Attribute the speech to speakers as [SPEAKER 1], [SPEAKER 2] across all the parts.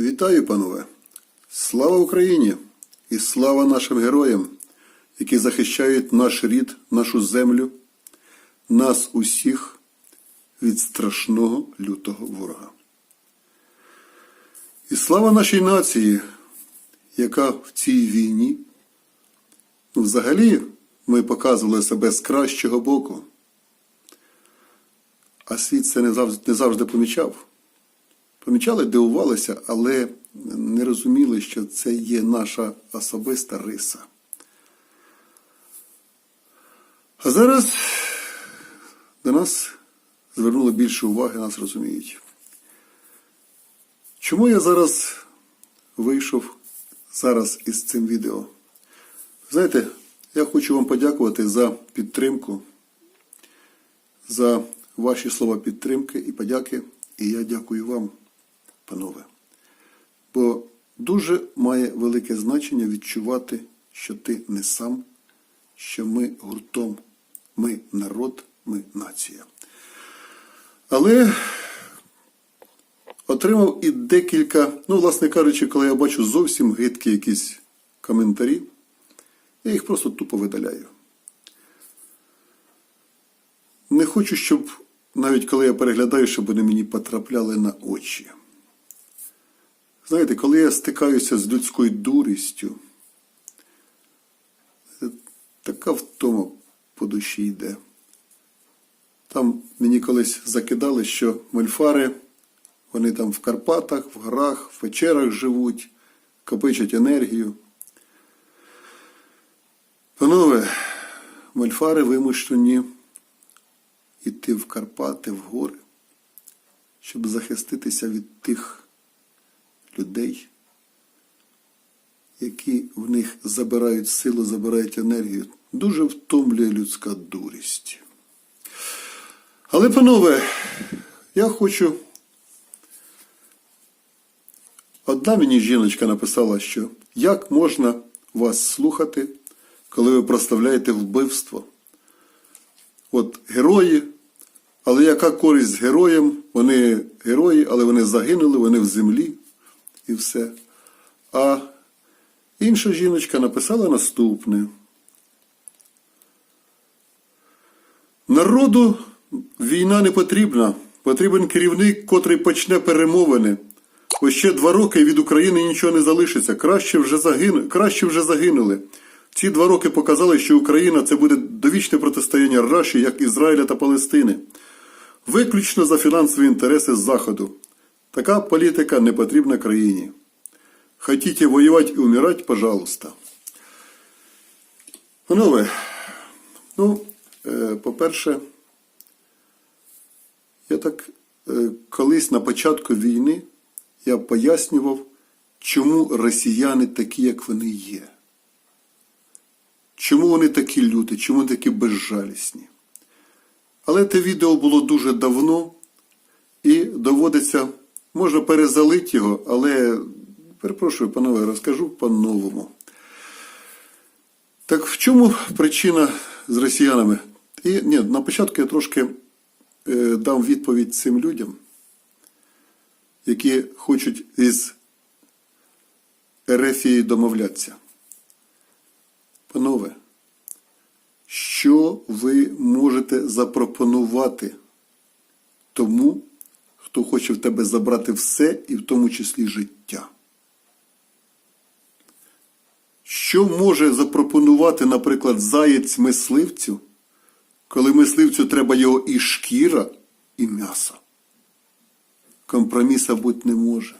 [SPEAKER 1] Вітаю, панове! Слава Україні і слава нашим героям, які захищають наш рід, нашу землю, нас усіх від страшного лютого ворога. І слава нашій нації, яка в цій війні, взагалі, ми показували себе з кращого боку, а світ це не завжди, не завжди помічав. Помічали, дивувалися, але не розуміли, що це є наша особиста риса. А зараз до нас звернули більше уваги, нас розуміють. Чому я зараз вийшов зараз із цим відео? Знаєте, я хочу вам подякувати за підтримку, за ваші слова підтримки і подяки. І я дякую вам, панове. Бо дуже має велике значення відчувати, що ти не сам, що ми гуртом, ми народ, ми нація. Але отримав і декілька, ну, власне кажучи, коли я бачу зовсім гидкі якісь коментарі, я їх просто тупо видаляю. Не хочу, щоб навіть коли я переглядаю, щоб вони мені потрапляли на очі. Знаєте, коли я стикаюся з людською дурістю, така втома по душі йде. Там мені колись закидали, що мольфари, вони там в Карпатах, в горах, в печерах живуть, копичать енергію. Панове, мольфари вимушені йти в Карпати, в гори, щоб захиститися від тих людей, які в них забирають силу, забирають енергію. Дуже втомлює людська дурість. Але, панове, я хочу. Одна мені жіночка написала, що як можна вас слухати, коли ви проставляєте вбивство? От герої, але яка користь з героєм? Вони герої, але вони загинули, вони в землі і все. А інша жіночка написала наступне. Народу війна не потрібна. Потрібен керівник, котрий почне перемовини. Ось ще два роки і від України нічого не залишиться. Краще вже, загину... Краще вже загинули. Ці два роки показали, що Україна це буде довічне протистояння Раші, як Ізраїля та Палестини. Виключно за фінансові інтереси Заходу. Така політика не потрібна країні. Хотите воювати і умирати, пожалуйста. Панове, ну, е, по-перше, я так е, колись на початку війни я пояснював, чому росіяни такі, як вони є. Чому вони такі люті, чому вони такі безжалісні. Але те відео було дуже давно і доводиться, можна перезалити його, але, перепрошую, панове, розкажу по-новому. Так в чому причина з росіянами? І ні, на початку я трошки е, дам відповідь цим людям, які хочуть із Ерефією домовлятися. Панове, що ви можете запропонувати тому, хто хоче в тебе забрати все, і в тому числі життя? Що може запропонувати, наприклад, заєць мисливцю, коли мисливцю треба його і шкіра, і м'ясо? Компроміса бути не може.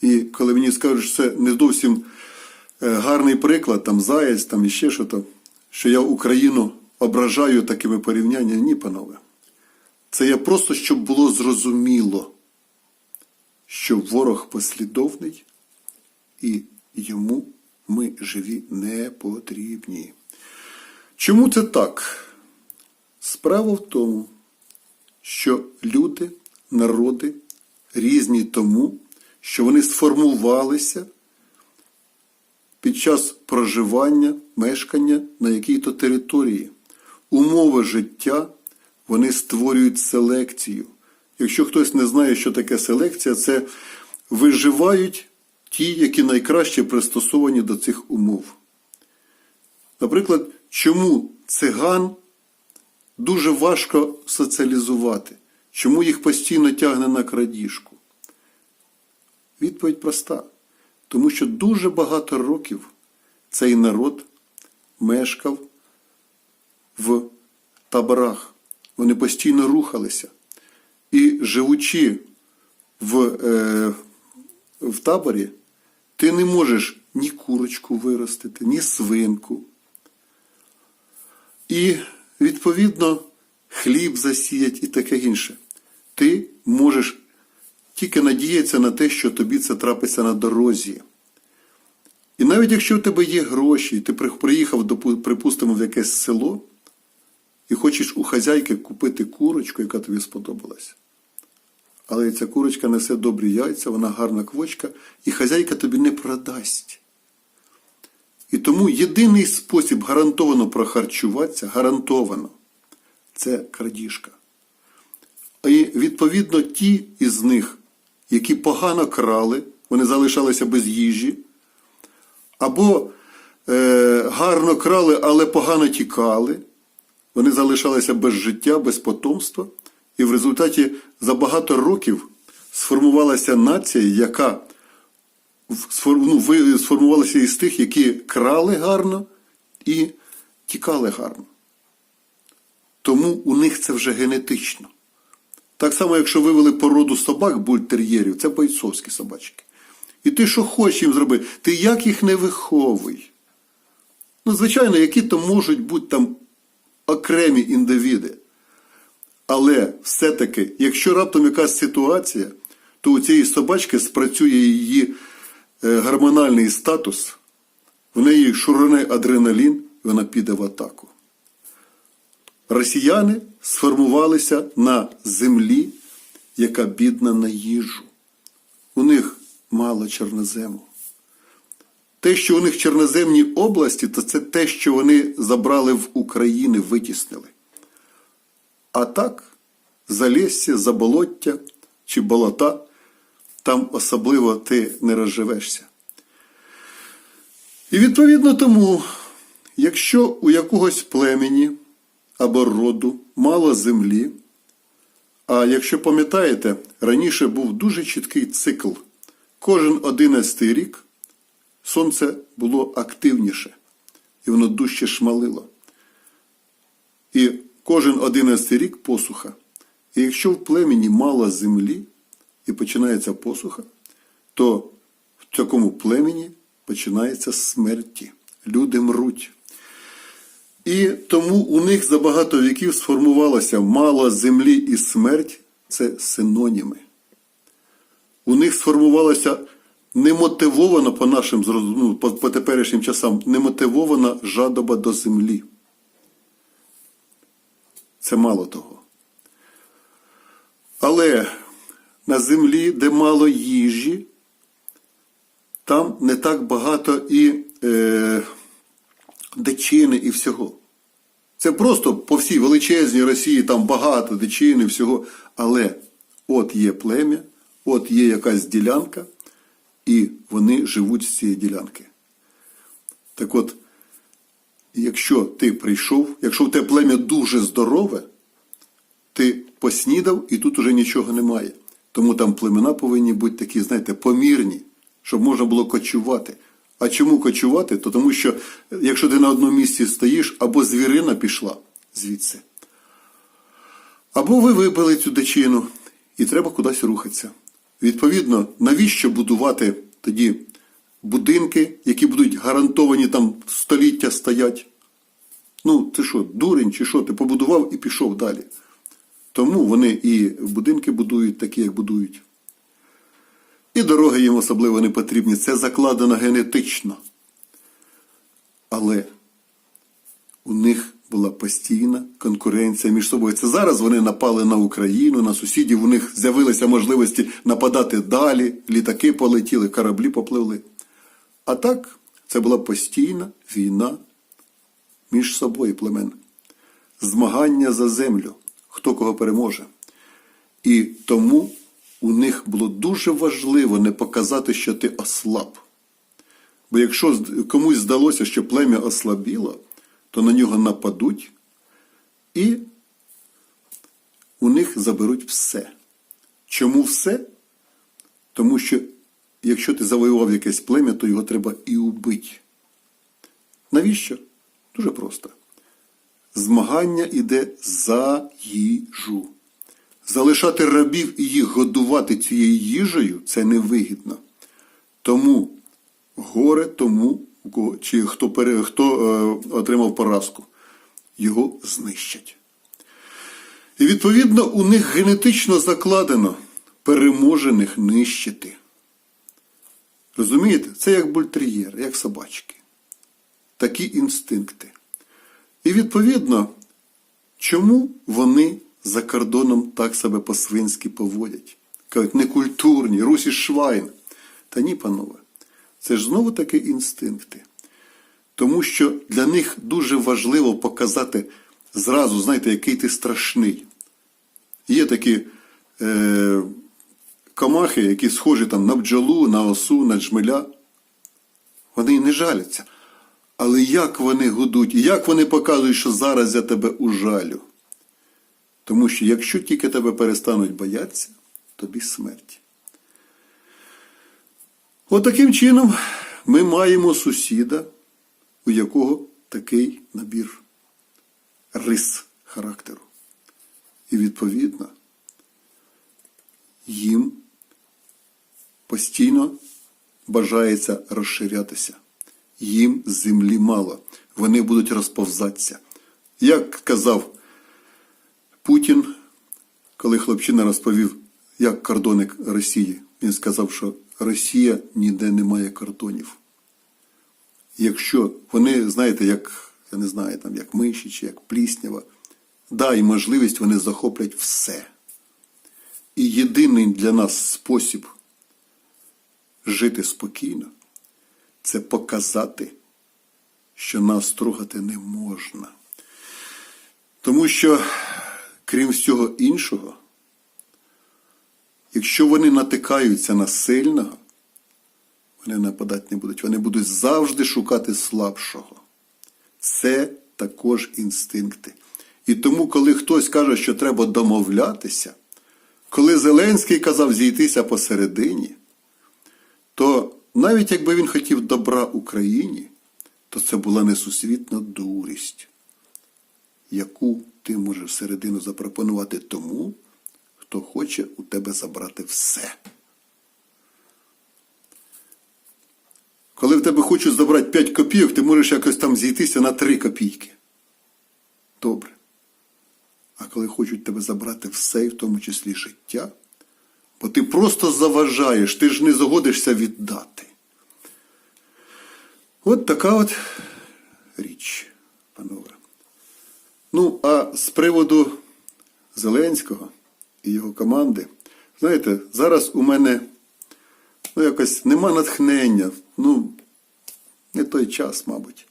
[SPEAKER 1] І коли мені скажуть, що це не зовсім е, гарний приклад, там заєць, там іще що то, що я Україну ображаю такими порівняннями, ні, панове. Це я просто, щоб було зрозуміло, що ворог послідовний і йому ми живі не потрібні. Чому це так? Справа в тому, що люди, народи різні тому, що вони сформувалися під час проживання, мешкання на якій-то території. Умови життя вони створюють селекцію. Якщо хтось не знає, що таке селекція, це виживають ті, які найкраще пристосовані до цих умов. Наприклад, чому циган дуже важко соціалізувати? Чому їх постійно тягне на крадіжку? Відповідь проста. Тому що дуже багато років цей народ мешкав в таборах. Вони постійно рухалися. І живучи в, е, в таборі, ти не можеш ні курочку виростити, ні свинку. І, відповідно, хліб засіять і таке інше. Ти можеш тільки надіятися на те, що тобі це трапиться на дорозі. І навіть якщо в тебе є гроші, і ти приїхав, припустимо, в якесь село, і хочеш у хазяйки купити курочку, яка тобі сподобалась. Але ця курочка несе добрі яйця, вона гарна квочка, і хазяйка тобі не продасть. І тому єдиний спосіб гарантовано прохарчуватися, гарантовано, це крадіжка. І відповідно ті із них, які погано крали, вони залишалися без їжі, або е, гарно крали, але погано тікали, вони залишалися без життя, без потомства, і в результаті за багато років сформувалася нація, яка ну, сформувалася із тих, які крали гарно і тікали гарно. Тому у них це вже генетично. Так само, якщо вивели породу собак бультер'єрів, це бойцовські собачки. І ти що хочеш їм зробити? Ти як їх не виховуй. Ну, звичайно, які то можуть бути там окремі індивіди. Але все-таки, якщо раптом якась ситуація, то у цієї собачки спрацює її е, гормональний статус, в неї шуруне адреналін, і вона піде в атаку. Росіяни сформувалися на землі, яка бідна на їжу. У них мало чорнозему. Те, що у них чорноземні області, то це те, що вони забрали в Україні, витіснили. А так, залісся, заболоття чи болота, там особливо ти не розживешся. І відповідно тому, якщо у якогось племені або роду мало землі, а якщо пам'ятаєте, раніше був дуже чіткий цикл. Кожен одинадцятий рік сонце було активніше, і воно дужче шмалило. І кожен одинадцятий рік посуха. І якщо в племені мало землі і починається посуха, то в такому племені починається смерті. Люди мруть. І тому у них за багато віків сформувалося мало землі і смерть це синоніми. У них сформувалося немотивована по нашим ну, по, по теперішнім часам, немотивована жадоба до землі. Це мало того. Але на землі, де мало їжі, там не так багато і е, дичини і всього. Це просто по всій величезній Росії там багато дичини, і всього. Але от є плем'я, от є якась ділянка, і вони живуть з цієї ділянки. Так от, якщо ти прийшов, якщо в тебе плем'я дуже здорове, ти поснідав і тут уже нічого немає. Тому там племена повинні бути такі, знаєте, помірні, щоб можна було кочувати. А чому кочувати? То тому що якщо ти на одному місці стоїш, або звірина пішла звідси, або ви вибили цю дичину, і треба кудись рухатися. Відповідно, навіщо будувати тоді будинки, які будуть гарантовані там століття стоять? Ну, ти що, дурень чи що? Ти побудував і пішов далі. Тому вони і будинки будують такі, як будують. І дороги їм особливо не потрібні. Це закладено генетично. Але у них була постійна конкуренція між собою. Це зараз вони напали на Україну, на сусідів. У них з'явилися можливості нападати далі, літаки полетіли, кораблі попливли. А так, це була постійна війна між собою племен. Змагання за землю, хто кого переможе. І тому у них було дуже важливо не показати, що ти ослаб. Бо якщо комусь здалося, що плем'я ослабіло, то на нього нападуть і у них заберуть все. Чому все? Тому що якщо ти завоював якесь плем'я, то його треба і убити. Навіщо? Дуже просто. Змагання йде за їжу. Залишати рабів і їх годувати цією їжею це невигідно. Тому горе тому, чи хто, пере, хто е, отримав поразку, його знищать. І відповідно у них генетично закладено переможених нищити. Розумієте? Це як бультер'єр, як собачки. Такі інстинкти. І відповідно, чому вони за кордоном так себе по-свинськи поводять? Кажуть, некультурні, русі швайн. Та ні, панове, це ж знову таки інстинкти. Тому що для них дуже важливо показати зразу, знаєте, який ти страшний. Є такі е, комахи, які схожі там на бджолу, на осу, на джмеля. Вони не жаляться. Але як вони гудуть, як вони показують, що зараз я тебе ужалю? Тому що якщо тільки тебе перестануть боятися, тобі смерть. От чином ми маємо сусіда, у якого такий набір рис характеру. І відповідно їм постійно бажається розширятися. Їм землі мало, вони будуть розповзатися. Як казав Путін, коли хлопчина розповів, як кордони Росії, він сказав, що Росія ніде не має кордонів. Якщо вони, знаєте, як, я не знаю, там, як миші чи як пліснява, дай можливість, вони захоплять все. І єдиний для нас спосіб жити спокійно це показати, що нас трогати не можна. Тому що, крім всього іншого, якщо вони натикаються на сильного, вони нападати не будуть. Вони будуть завжди шукати слабшого. Це також інстинкти. І тому, коли хтось каже, що треба домовлятися, коли Зеленський казав зійтися посередині, то навіть якби він хотів добра Україні, то це була несусвітна дурість, яку ти можеш середину запропонувати тому, хто хоче у тебе забрати все. Коли в тебе хочуть забрати 5 копійок, ти можеш якось там зійтися на 3 копійки. Добре. А коли хочуть тебе забрати все, і в тому числі життя, бо ти просто заважаєш, ти ж не згодишся віддати. От така от річ, панове. Ну, а з приводу Зеленського і його команди, знаєте, зараз у мене ну, якось нема натхнення, ну, не той час, мабуть.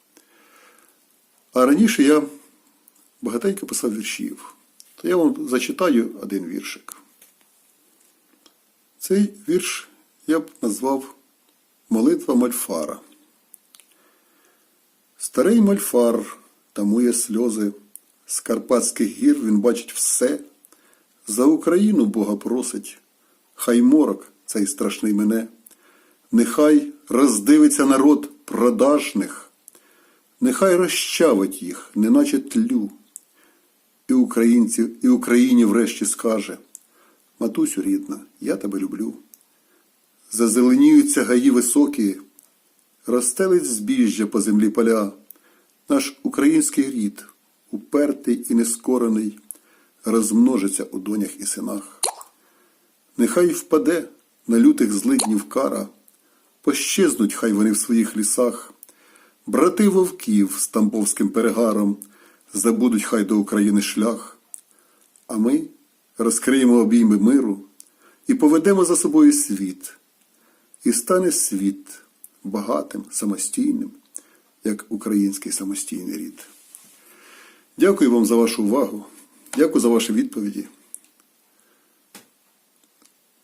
[SPEAKER 1] А раніше я багатенько писав віршів. То я вам зачитаю один віршик. Цей вірш я б назвав Молитва Мольфара. Старий Мольфар тамує сльози, з Карпатських гір він бачить все. За Україну Бога просить, хай морок цей страшний мене, нехай роздивиться народ продажних, нехай розчавить їх, неначе тлю. І українців, і Україні врешті скаже Матусю рідна, я тебе люблю. Зазеленіються гаї високі, розстелить збіжжя по землі поля. Наш український рід, упертий і нескорений, розмножиться у донях і синах. Нехай впаде на лютих злиднів кара, пощезнуть хай вони в своїх лісах. Брати вовків з тамбовським перегаром забудуть хай до України шлях, а ми розкриємо обійми миру і поведемо за собою світ, і стане світ багатим, самостійним, як український самостійний рід. Дякую вам за вашу увагу. Дякую за ваші відповіді.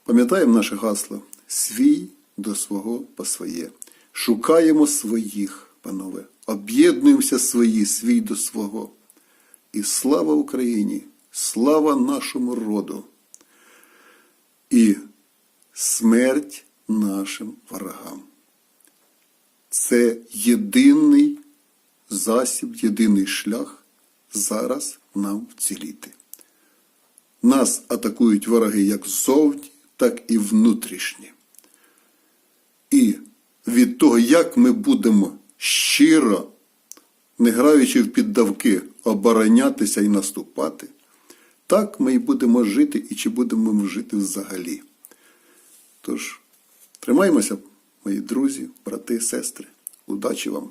[SPEAKER 1] Пам'ятаємо наше гасло свій до свого по своє. Шукаємо своїх, панове, об'єднуємося свої, свій до свого. І слава Україні, слава нашому роду і смерть нашим ворогам. Це єдиний засіб, єдиний шлях зараз нам вціліти. Нас атакують вороги як ззовні, так і внутрішні. І від того, як ми будемо щиро, не граючи в піддавки, оборонятися і наступати, так ми і будемо жити, і чи будемо ми жити взагалі. Тож, тримаймося, мої друзі, брати, сестри. Удачі вам!